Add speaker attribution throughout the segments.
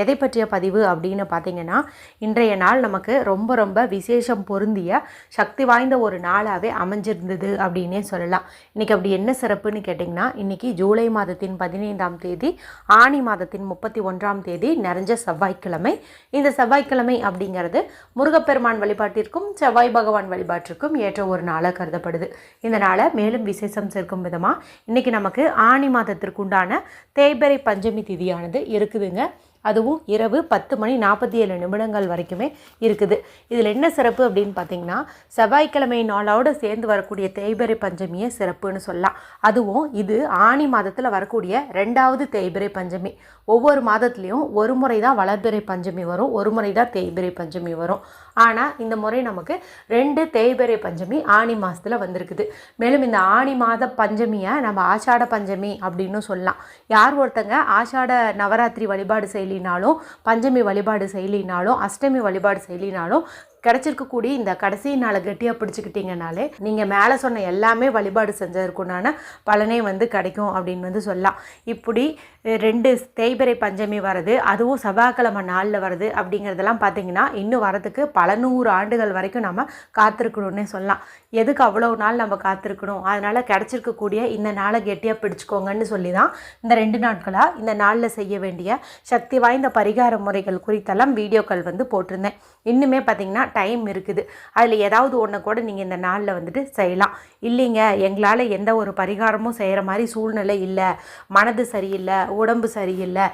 Speaker 1: எதை பற்றிய பதிவு அப்படின்னு பார்த்தீங்கன்னா இன்றைய நாள் நமக்கு ரொம்ப ரொம்ப விசேஷம் பொருந்திய சக்தி வாய்ந்த ஒரு நாளாகவே அமைஞ்சிருந்தது அப்படின்னே சொல்லலாம். இன்றைக்கி அப்படி என்ன சிறப்புன்னு கேட்டிங்கன்னா இன்றைக்கி ஜூலை மாதத்தின் பதினைந்தாம் தேதி ஆணி மாதத்தின் முப்பத்தி ஒன்றாம் தேதி நிறைஞ்ச செவ்வாய்க்கிழமை. இந்த செவ்வாய்க்கிழமை அப்படிங்கிறது முருகப்பெருமான் வழிபாட்டிற்கும் செவ்வாய் பகவான் வழிபாட்டிற்கும் ஏற்ற ஒரு நாளாக கருதப்படுது. இந்த நாளை மேலும் விசேஷம் சேர்க்கும் விதமாக இன்றைக்கி நமக்கு ஆணி மாதத்திற்கு உண்டான பஞ்சமி திதியானது இருக்குதுங்க. அதுவும் இரவு பத்து மணி நாற்பத்தி ஏழு நிமிடங்கள் வரைக்குமே இருக்குது. இதில் என்ன சிறப்பு அப்படின்னு பார்த்தீங்கன்னா செவ்வாய்க்கிழமை நாளோடு சேர்ந்து வரக்கூடிய தேய்பிரை பஞ்சமியே சிறப்புன்னு சொல்லலாம். அதுவும் இது ஆணி மாதத்தில் வரக்கூடிய ரெண்டாவது தேய்பிறை பஞ்சமி. ஒவ்வொரு மாதத்துலேயும் ஒரு முறை தான் வளர்பிறை பஞ்சமி வரும் ஒரு முறை தான் தேய்பிரை பஞ்சமி வரும். ஆனால் இந்த முறை நமக்கு ரெண்டு தேய்பிரை பஞ்சமி ஆணி மாதத்தில் வந்திருக்குது. மேலும் இந்த ஆணி மாத பஞ்சமியை நம்ம ஆஷாட பஞ்சமி அப்படின்னு சொல்லலாம். யார் ஒருத்தங்க ஆஷாட நவராத்திரி வழிபாடு செய்யலினாலும் பஞ்சமி வழிபாடு செய்யலினாலும் அஷ்டமி வழிபாடு செய்யலினாலும் கிடச்சிருக்கக்கூடிய இந்த கடைசி நாளை கெட்டியாக பிடிச்சிக்கிட்டீங்கனாலே நீங்கள் மேலே சொன்ன எல்லாமே வழிபாடு செஞ்சதற்குண்டான பலனே வந்து கிடைக்கும் அப்படின்னு வந்து சொல்லலாம். இப்படி ரெண்டு தேய்பிறை பஞ்சமி வருது அதுவும் செவ்வாய்க்கிழமை நாளில் வருது அப்படிங்கிறதெல்லாம் பார்த்தீங்கன்னா இன்னும் வரதுக்கு பல நூறு ஆண்டுகள் வரைக்கும் நம்ம காத்திருக்கணும்னே சொல்லலாம். எதுக்கு அவ்வளோ நாள் நம்ம காத்திருக்கணும்? அதனால் கிடச்சிருக்கக்கூடிய இந்த நாளை கெட்டியாக பிடிச்சிக்கோங்கன்னு சொல்லி தான் இந்த ரெண்டு நாட்களாக இந்த நாளில் செய்ய வேண்டிய சக்தி வாய்ந்த பரிகார முறைகள் குறித்தெல்லாம் வீடியோக்கள் வந்து போட்டிருந்தேன். இன்னுமே பார்த்தீங்கன்னா டைம் இருக்குது. அதில் ஏதாவது ஒன்று கூட நீங்கள் இந்த நாளில் வந்துட்டு செய்யலாம். இல்லைங்க எங்களால் எந்த ஒரு பரிகாரமும் செய்கிற மாதிரி சூழ்நிலை இல்லை. மனது சரியில்லை உடம்பு சரியில்லை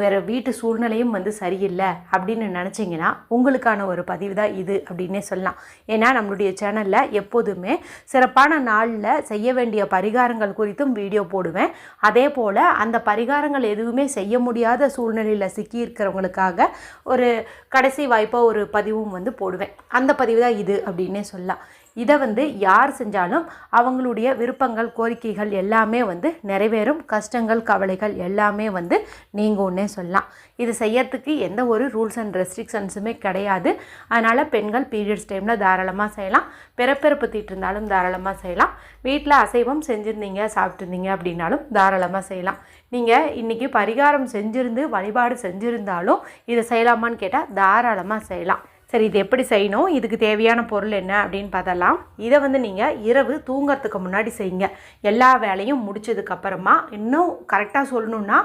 Speaker 1: வேறு வீட்டு சூழ்நிலையும் வந்து சரியில்லை அப்படின்னு நினச்சிங்கன்னா உங்களுக்கான ஒரு பதிவு தான் இது அப்படின்னே சொல்லலாம். ஏன்னா நம்மளுடைய சேனலில் எப்போதுமே சிறப்பான நாளில் செய்ய வேண்டிய பரிகாரங்கள் குறித்தும் வீடியோ போடுவேன். அதே போல் அந்த பரிகாரங்கள் எதுவுமே செய்ய முடியாத சூழ்நிலையில் சிக்கி இருக்கிறவங்களுக்காக ஒரு கடைசி வாய்ப்பாக ஒரு பதிவும் வந்து போடுவேன். அந்த பதிவு தான் இது அப்படின்னே சொல்லலாம். இதை வந்து யார் செஞ்சாலும் அவங்களுடைய விருப்பங்கள் கோரிக்கைகள் எல்லாமே வந்து நிறைவேறும். கஷ்டங்கள் கவலைகள் எல்லாமே வந்து நீங்கும்னே சொல்லலாம். இது செய்யறதுக்கு எந்த ஒரு ரூல்ஸ் அண்ட் ரெஸ்ட்ரிக்ஷன்ஸுமே கிடையாது. அதனால் பெண்கள் பீரியட்ஸ் டைமில் தாராளமாக செய்யலாம். பிறப்பிறப்பு தீட்டு இருந்தாலும் தாராளமாக செய்யலாம். வீட்டில் அசைவம் செஞ்சுருந்தீங்க சாப்பிட்ருந்தீங்க அப்படின்னாலும் தாராளமாக செய்யலாம். நீங்கள் இன்றைக்கி பரிகாரம் செஞ்சுருந்து வழிபாடு செஞ்சுருந்தாலும் இதை செய்யலாமான்னு கேட்டால் தாராளமாக செய்யலாம். சரி இது எப்படி செய்யணும்? இதுக்கு தேவையான பொருள் என்ன அப்படின்னு பார்த்தலாம். இதை வந்து நீங்கள் இரவு தூங்கிறதுக்கு முன்னாடி செய்யுங்க. எல்லா வேலையும் முடிச்சதுக்கப்புறமா இன்னும் கரெக்டாக சொல்லணுன்னா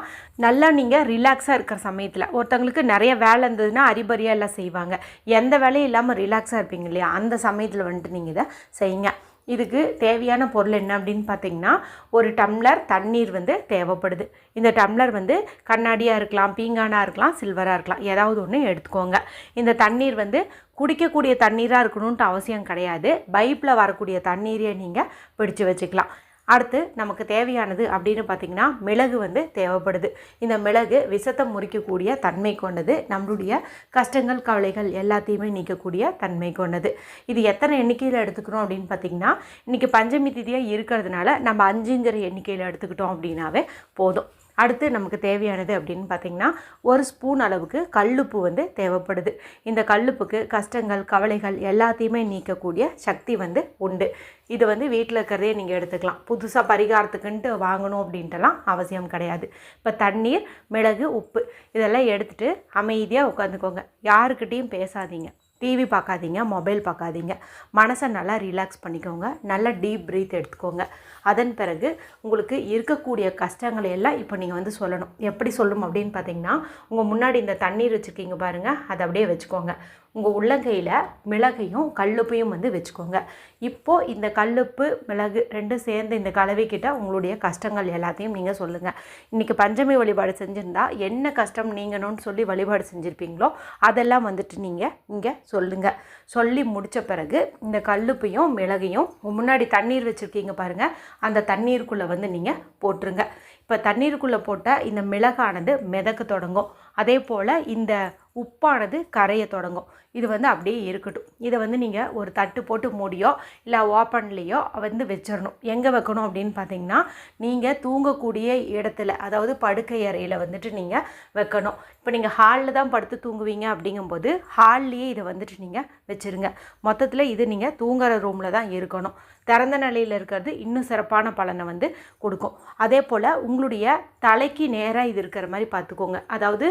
Speaker 1: நல்லா நீங்கள் ரிலாக்ஸாக இருக்கிற சமயத்தில் ஒருத்தவங்களுக்கு நிறைய வேலை இருந்ததுன்னா அரிபரியாக எல்லாம் செய்வாங்க. எந்த வேலையும் இல்லாமல் ரிலாக்ஸாக இருப்பீங்க இல்லையா? அந்த சமயத்தில் வந்துட்டு நீங்கள் இதை செய்யுங்க. இதுக்கு தேவையான பொருள் என்ன அப்படின்னு பார்த்தீங்கன்னா ஒரு டம்ளர் தண்ணீர் வந்து தேவைப்படுது. இந்த டம்ளர் வந்து கண்ணாடியாக இருக்கலாம் பீங்கானாக இருக்கலாம் சில்வராக இருக்கலாம் ஏதாவது ஒன்று எடுத்துக்கோங்க. இந்த தண்ணீர் வந்து குடிக்கக்கூடிய தண்ணீராக இருக்கணுன்ட்டு அவசியம் கிடையாது. பைப்பில் வரக்கூடிய தண்ணீரையே நீங்கள் பிடிச்சு வச்சுக்கலாம். அடுத்து நமக்கு தேவையானது அப்படின்னு பார்த்திங்கன்னா மிளகு வந்து தேவைப்படுது. இந்த மிளகு விஷத்தை முறிக்கக்கூடிய தன்மை கொண்டது நம்மளுடைய கஷ்டங்கள் கவலைகள் எல்லாத்தையுமே நீக்கக்கூடிய தன்மை கொண்டது. இது எத்தனை எண்ணிக்கையில் எடுத்துக்கிறோம் அப்படின்னு பார்த்திங்கன்னா இன்றைக்கி பஞ்சமி திதியாக இருக்கிறதுனால நம்ம அஞ்சுங்கிற எண்ணிக்கையில் எடுத்துக்கிட்டோம் அப்படின்னாவே போதும். அடுத்து நமக்கு தேவையானது அப்படின்னு பார்த்திங்கன்னா ஒரு ஸ்பூன் அளவுக்கு கல்லுப்பு வந்து தேவைப்படுது. இந்த கல்லுப்புக்கு கஷ்டங்கள் கவலைகள் எல்லாத்தையுமே நீக்கக்கூடிய சக்தி வந்து உண்டு. இது வந்து வீட்டில் இருக்கிறதே நீங்கள் எடுத்துக்கலாம். புதுசாக பரிகாரத்துக்குன்ட்டு வாங்கணும் அப்படின்ட்டுலாம் அவசியம் கிடையாது. இப்போ தண்ணீர் மிளகு உப்பு இதெல்லாம் எடுத்துகிட்டு அமைதியாக உட்காந்துக்கோங்க. யாருக்கிட்டேயும் பேசாதீங்க. டிவி பார்க்காதீங்க மொபைல் பார்க்காதீங்க. மனசை நல்லா ரிலாக்ஸ் பண்ணிக்கோங்க. நல்லா டீப் ப்ரீத் எடுத்துக்கோங்க. அதன் பிறகு உங்களுக்கு இருக்கக்கூடிய கஷ்டங்களை எல்லாம் இப்போ நீங்கள் வந்து சொல்லணும். எப்படி சொல்லணும் அப்படின்னு பார்த்தீங்கன்னா உங்கள் முன்னாடி இந்த தண்ணீர் வச்சுருக்கீங்க பாருங்கள் அதை அப்படியே வச்சுக்கோங்க. உங்கள் உள்ளங்கையில் மிளகையும் கல்லுப்பையும் வந்து வச்சுக்கோங்க. இப்போது இந்த கல்லுப்பு மிளகு ரெண்டும் சேர்ந்து இந்த கலவைக்கிட்ட உங்களுடைய கஷ்டங்கள் எல்லாத்தையும் நீங்கள் சொல்லுங்கள் இன்றைக்கி பஞ்சமி வழிபாடு செஞ்சுருந்தா என்ன கஷ்டம் நீங்கணும்னு சொல்லி வழிபாடு செஞ்சுருப்பீங்களோ அதெல்லாம் வந்துட்டு நீங்கள் இங்கே சொல்லுங்கள் சொல்லி முடித்த பிறகு இந்த கல்லுப்பையும் மிளகையும் முன்னாடி தண்ணீர் வச்சுருக்கீங்க பாருங்கள் அந்த தண்ணீருக்குள்ளே வந்து நீங்கள் போட்டுருங்க. இப்போ தண்ணீருக்குள்ளே போட்ட இந்த மிளகானது மிதக்க தொடங்கும். அதே போல் இந்த உப்பானது கரைய தொடங்கும். இது வந்து அப்படியே இருக்கட்டும். இதை வந்து நீங்கள் ஒரு தட்டு போட்டு மூடியோ இல்லை ஓப்பன்லேயோ வந்து வச்சிடணும் எங்கே வைக்கணும் அப்படின்னு பார்த்தீங்கன்னா நீங்கள் தூங்கக்கூடிய இடத்துல அதாவது படுக்கை அறையில் வந்துட்டு நீங்கள் வைக்கணும். இப்போ நீங்கள் ஹாலில் தான் படுத்து தூங்குவீங்க அப்படிங்கும்போது ஹால்லேயே இதை வந்துட்டு நீங்கள் வச்சுருங்க. மொத்தத்தில் இது நீங்கள் தூங்குற ரூமில் தான் இருக்கணும். திறந்த நிலையில் இருக்கிறது இன்னும் சிறப்பான பலனை வந்து கொடுக்கும். அதே போல் உங்களுடைய தலைக்கு நேராக இது இருக்கிற மாதிரி பார்த்துக்கோங்க. அதாவது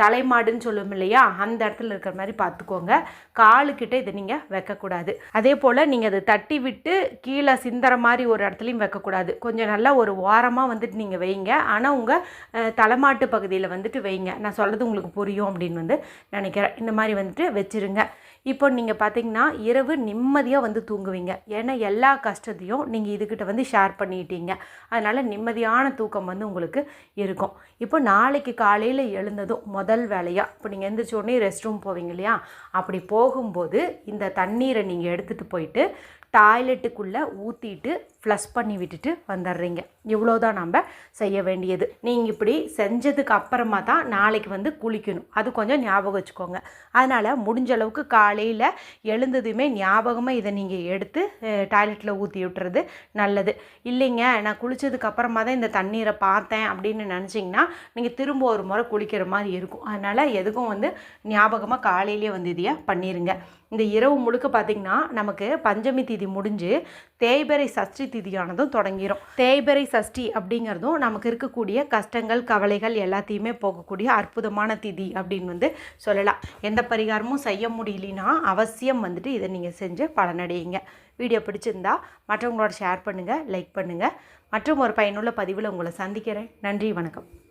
Speaker 1: தலைமாடுன்னு சொல்லுவோம் இல்லையா? அந்த இடத்துல இருக்கிற மாதிரி பார்த்துக்கோங்க. காலுக்கிட்ட இதை நீங்கள் வைக்கக்கூடாது. அதே போல் நீங்கள் அதை தட்டி விட்டு கீழே சிந்துற மாதிரி ஒரு இடத்துலையும் வைக்கக்கூடாது. கொஞ்சம் நல்லா ஒரு ஓரமாக வந்துட்டு நீங்கள் வைங்க. ஆனால் உங்கள் தலைமாட்டு பகுதியில் வந்துட்டு வைங்க. நான் சொல்கிறது உங்களுக்கு புரியும் அப்படின்னு வந்து நினைக்கிறேன். இந்த மாதிரி வந்துட்டு வச்சிருங்க. இப்போ நீங்கள் பார்த்தீங்கன்னா இரவு நிம்மதியாக வந்து தூங்குவீங்க. ஏன்னா எல்லா கஷ்டத்தையும் நீங்கள் இதுக்கிட்ட வந்து ஷேர் பண்ணிட்டீங்க. அதனால் நிம்மதியான தூக்கம் வந்து உங்களுக்கு இருக்கும். இப்போ நாளைக்கு காலையில் எழுந்ததும் முதல் வேலையாக இப்போ நீங்கள் எந்திரிச்ச உடனே ரெஸ்ட் ரூம் போவீங்க இல்லையா? அப்படி போகும்போது இந்த தண்ணீரை நீங்கள் எடுத்துகிட்டு போயிட்டு டாய்லெட்டுக்குள்ளே ஊற்றிட்டு ஃப்ளஷ் பண்ணி விட்டுட்டு வந்துடுறீங்க இவ்வளோதான் நம்ம செய்ய வேண்டியது. நீங்கள் இப்படி செஞ்சதுக்கு அப்புறமா தான் நாளைக்கு வந்து குளிக்கணும். அது கொஞ்சம் ஞாபகம் வச்சுக்கோங்க. அதனால் முடிஞ்ச அளவுக்கு காலையில் எழுந்ததுமே ஞாபகமாக இதை நீங்கள் எடுத்து டாய்லெட்டில் ஊற்றி விட்டுறது நல்லது. இல்லைங்க நான் குளித்ததுக்கு அப்புறமா தான் இந்த தண்ணீரை பார்த்தேன் அப்படின்னு நினச்சிங்கன்னா நீங்கள் திரும்ப ஒரு முறை குளிக்கிற மாதிரி இருக்கும். அதனால் எதுக்கும் வந்து ஞாபகமாக காலையிலேயே வந்து இதையே பண்ணிடுங்க இந்த இரவு முழுக்க பார்த்திங்கன்னா நமக்கு பஞ்சமி தீதி முடிஞ்சு தேய்பிறை சஷ்டி திதியானதும் தொடங்கிடும் தேய்பிறை சஷ்டி அப்படிங்கிறதும் நமக்கு இருக்கக்கூடிய கஷ்டங்கள் கவலைகள் எல்லாத்தையுமே போகக்கூடிய அற்புதமான திதி அப்படின்னு வந்து சொல்லலாம். எந்த பரிகாரமும் செய்ய முடியலனா அவசியம் வந்துட்டு இதை நீங்கள் செஞ்சு பலனடையுங்க. வீடியோ பிடிச்சிருந்தா மற்றவங்களோட ஷேர் பண்ணுங்கள் லைக் பண்ணுங்கள் மற்றும் ஒரு பயனுள்ள பதிவில் உங்களை சந்திக்கிறேன். நன்றி வணக்கம்.